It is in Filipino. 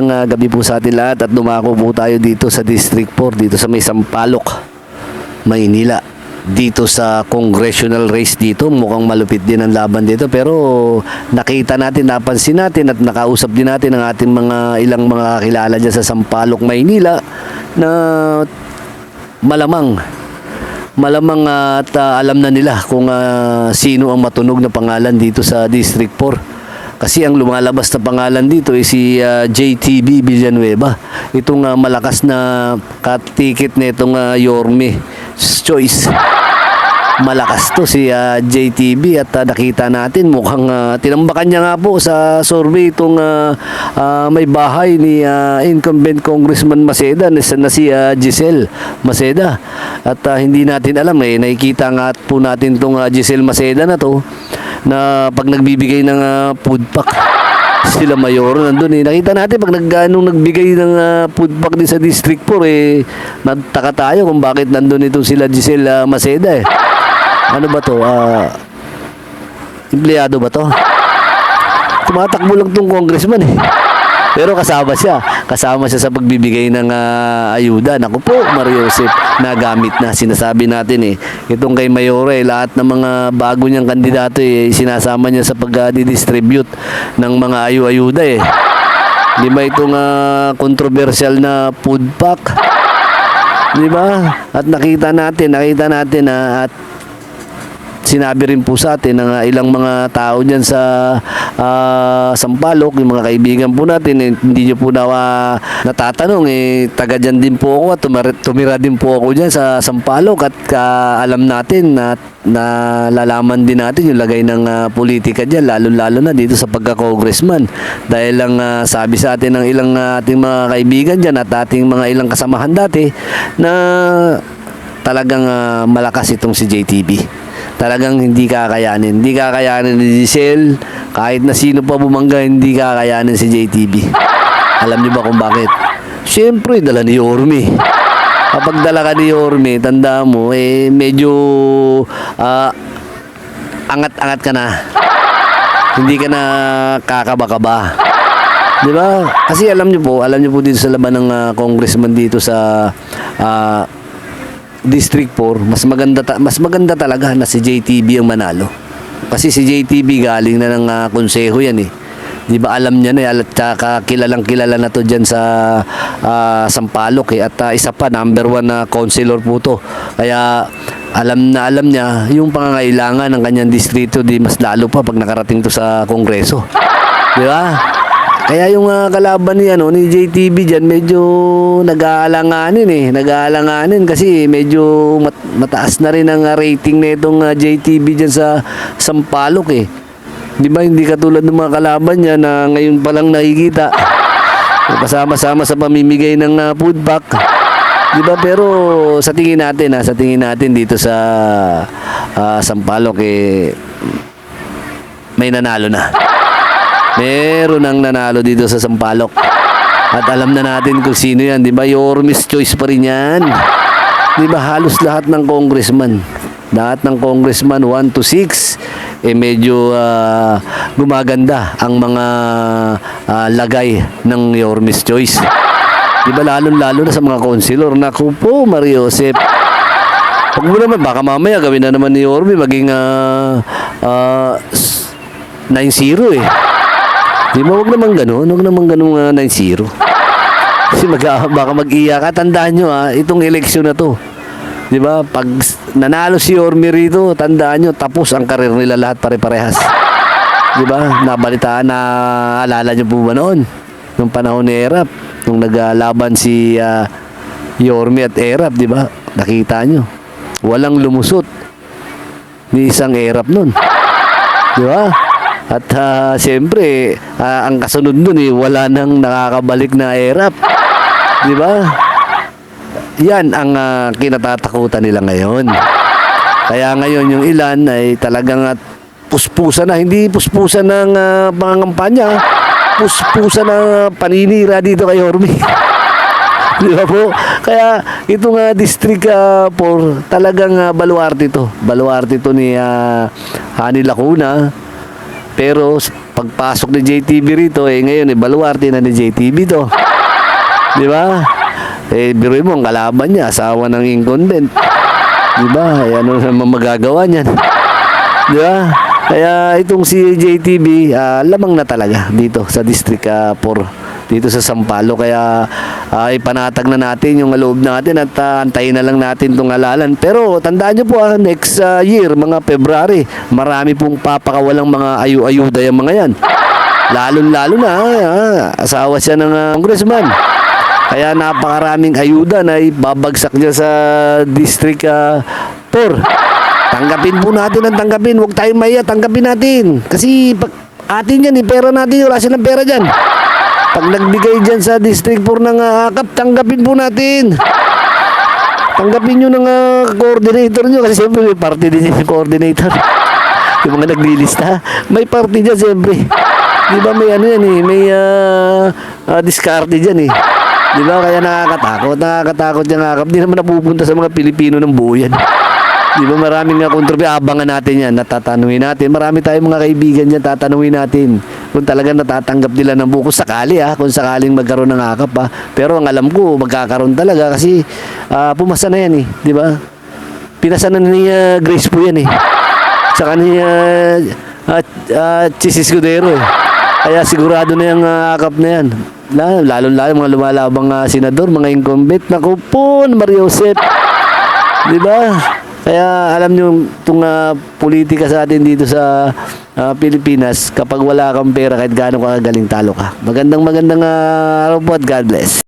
Ang uh, gabi po sa atin lahat at dumako po tayo dito sa District 4, dito sa may Sampaloc, Maynila. Dito sa congressional race dito, mukhang malupit din ang laban dito. Pero nakita natin, napansin natin at nakausap din natin ang ating mga ilang mga kilala dyan sa Sampaloc, Maynila na malamang malamang ah, at ah, alam na nila kung ah, sino ang matunog na pangalan dito sa District 4. Kasi ang lumalabas na pangalan dito ay si ah, JTB Villanueva. Itong ah, malakas na katikit na itong ah, Yorme Choice. Malakas to si ah, JTB at ah, nakita natin mukhang ah, tinambakan niya nga po sa survey itong ah, ah, may bahay ni ah, incumbent Congressman Maceda na, na si ah, Giselle Maceda. At ah, hindi natin alam eh, nakikita nga po natin itong ah, Giselle Maceda na to na pag nagbibigay ng ah, food pack sila mayor nandun eh. Nakita natin pag nag, nung nagbigay ng ah, food pack din sa District 4 eh, nagtaka tayo kung bakit nandun itong sila Giselle ah, Maceda eh. Ano ba to? Ah, empleyado ba to? Tumatakbo lang tong congressman eh. Pero kasama siya. Kasama siya sa pagbibigay ng ah, ayuda. Naku po, Mario nagamit na. Sinasabi natin eh. Itong kay Mayore, lahat ng mga bago niyang kandidato eh, sinasama niya sa pag-distribute ng mga ayu-ayuda eh. Di ba itong ah, controversial na food pack? Di ba? At nakita natin, nakita natin na at sinabi rin po sa atin ng ilang mga tao dyan sa ah, Sampaloc, yung mga kaibigan po natin, eh, hindi nyo po na ah, natatanong, eh, taga dyan din po ako at tumira, tumira din po ako dyan sa Sampaloc at ka, alam natin na nalalaman din natin yung lagay ng ah, politika dyan, lalo-lalo na dito sa pagka-congressman. Dahil lang ah, sabi sa atin ng ilang ah, ating mga kaibigan dyan at ating mga ilang kasamahan dati na talagang ah, malakas itong si JTB. Talagang hindi kakayanin. Hindi kakayanin ni Giselle. Kahit na sino pa bumangga, hindi kakayanin si JTB. Alam niyo ba kung bakit? Siyempre, dala ni Yorme. Kapag dala ka ni Yorme, tanda mo, eh, medyo ah, angat-angat ka na. Hindi ka na kakaba-kaba. Di ba? Kasi alam niyo po, alam niyo po dito sa laban ng ah, congressman dito sa ah, District 4, mas maganda ta- mas maganda talaga na si JTB ang manalo. Kasi si JTB galing na ng ah, konseho yan eh. 'Di ba alam niya na eh, at saka kilalang kilala na to diyan sa ah, Sampaloc eh at ah, isa pa number one na councilor po to. Kaya alam na alam niya yung pangangailangan ng kanyang distrito di mas lalo pa pag nakarating to sa kongreso. 'Di ba? Kaya yung ah, kalaban ni ano ni JTB diyan medyo nag-aalanganin eh, nag-aalanganin kasi medyo mat- mataas na rin ang ah, rating nitong ah, JTB diyan sa Sampaloc eh. 'Di ba hindi katulad ng mga kalaban niya na ngayon pa lang nakikita. Kasama-sama sa pamimigay ng ah, food pack. 'Di ba? Pero sa tingin natin, ha, sa tingin natin dito sa ah, Sampaloc eh may nanalo na. Meron ang nanalo dito sa Sampaloc. At alam na natin kung sino yan, di ba? Yormis choice pa rin yan. Di ba? Halos lahat ng congressman. Lahat ng congressman 1 to 6 eh medyo ah, gumaganda ang mga ah, lagay ng Yormis choice. Di ba lalo-lalo na sa mga konsilor. Naku po, Mario Joseph. Huwag mo naman, baka mamaya gawin na naman ni Yormi maging ah, s- 9-0 eh. Di ba, huwag naman ganun. Huwag naman ganun uh, 9-0. Kasi mag, baka mag-iyak ka. Tandaan nyo ha, itong eleksyon na to. Di ba? Pag nanalo si Ormi rito, tandaan nyo, tapos ang karir nila lahat pare-parehas. Di ba? Nabalitaan na alala nyo po ba noon? Nung panahon ni Erap. Nung naglalaban si ah, Yormi at Erap, di ba? Nakita nyo. Walang lumusot ni isang Erap nun. Di ba? At ah, siyempre, ah, ang kasunod nun eh, wala nang nakakabalik na erap. Di ba? Yan ang ah, kinatatakutan nila ngayon. Kaya ngayon yung ilan ay talagang at puspusan na, hindi puspusan ng uh, pangangampanya, puspusan ng ah, paninira dito kay Ormi. Di ba po? Kaya itong uh, District 4, talagang uh, baluarte ito. Baluarte ito ni uh, Hani Lacuna. Pero pagpasok ni JTB rito, eh ngayon, eh, baluarte na ni JTB to. Di ba? Eh, biruin mo, ang kalaban niya, asawa ng incumbent. Di ba? Eh, ano naman magagawa niyan? Di ba? Kaya itong si JTB, ah, lamang na talaga dito sa District ah, 4 dito sa Sampalo. Kaya ah, ipanatag na natin yung loob natin at ah, antayin na lang natin itong halalan pero tandaan nyo po ah, next ah, year mga February marami pong papakawalang mga ayu-ayuda yung mga yan. Lalong-lalo na ah, asawa siya ng ah, congressman. Kaya napakaraming ayuda na ibabagsak niya sa District ah, 4 tanggapin po natin ang tanggapin. Huwag tayong maya tanggapin natin. Kasi pag atin yan eh pera natin wala silang pera dyan pag nagbigay dyan sa District 4 ng uh, akap, tanggapin po natin. Tanggapin nyo ng ah, coordinator nyo kasi siyempre may party din yung coordinator. yung mga naglilista. May party dyan siyempre. Di ba may ano yan eh, may uh, discarte dyan eh. Di ba kaya nakakatakot, nakakatakot yung akap. Di naman napupunta sa mga Pilipino ng buo yan. Di ba maraming nga kontrobi, abangan natin yan, natatanungin natin. Marami tayong mga kaibigan dyan, tatanungin natin. Kung talagang natatanggap nila ng buko sakali ah, kung sakaling magkaroon ng akap ah. Pero ang alam ko, magkakaroon talaga kasi ah, pumasa na yan eh, di ba? Pinasa na ni ah, Grace po yan eh. Sa kanya uh, uh, Chis Escudero eh. Kaya sigurado na yung ah, akap na yan. Lalo, lalo, lalo mga lumalabang ah, senador, mga incumbent. Naku po, Mario Josep. Di ba? Kaya alam nyo, itong ah, politika sa atin dito sa ah, Pilipinas, kapag wala kang pera, kahit gaano ka galing talo ka. Magandang magandang ah, araw po at God bless.